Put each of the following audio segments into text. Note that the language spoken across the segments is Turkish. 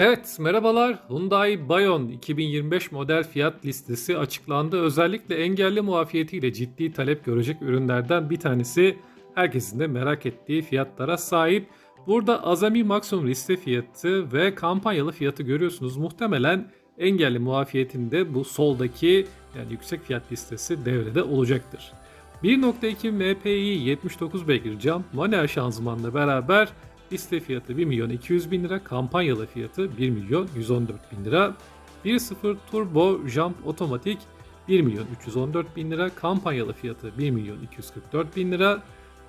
Evet, merhabalar. Hyundai Bayon 2025 model fiyat listesi açıklandı. Özellikle engelli muafiyetiyle ciddi talep görecek ürünlerden bir tanesi herkesin de merak ettiği fiyatlara sahip. Burada azami maksimum liste fiyatı ve kampanyalı fiyatı görüyorsunuz. Muhtemelen engelli muafiyetinde bu soldaki yani yüksek fiyat listesi devrede olacaktır. 1.2 MPI 79 beygir cam manuel şanzımanla beraber liste fiyatı 1 milyon 200 bin lira, kampanyalı fiyatı 1 milyon 114 bin lira. 1.0 turbo jump otomatik 1 milyon 314 bin lira, kampanyalı fiyatı 1 milyon 244 bin lira.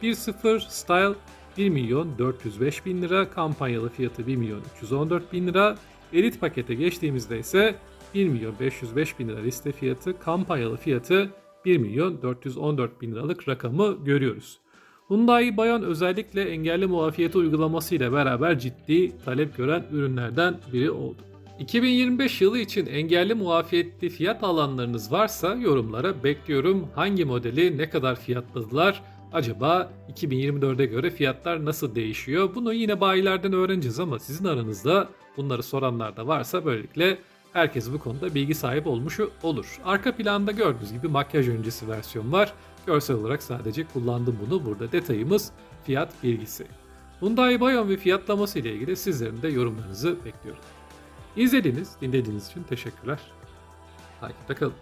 1.0 style 1 milyon 405 bin lira, kampanyalı fiyatı 1 milyon 314 bin lira. Elit pakete geçtiğimizde ise 1 milyon 505 bin lira liste fiyatı, kampanyalı fiyatı 1 milyon 414 bin liralık rakamı görüyoruz. Hyundai Bayon özellikle engelli muafiyeti uygulaması ile beraber ciddi talep gören ürünlerden biri oldu. 2025 yılı için engelli muafiyetli fiyat alanlarınız varsa yorumlara bekliyorum. Hangi modeli ne kadar fiyatladılar? Acaba 2024'e göre fiyatlar nasıl değişiyor? Bunu yine bayilerden öğreneceğiz ama sizin aranızda bunları soranlar da varsa böylelikle herkes bu konuda bilgi sahibi olmuş olur. Arka planda gördüğünüz gibi makyaj öncesi versiyon var. Görsel olarak sadece kullandım bunu. Burada detayımız fiyat bilgisi. Hyundai Bayon ve fiyatlaması ile ilgili sizlerin de yorumlarınızı bekliyorum. İzlediğiniz, dinlediğiniz için teşekkürler. Takipte kalın.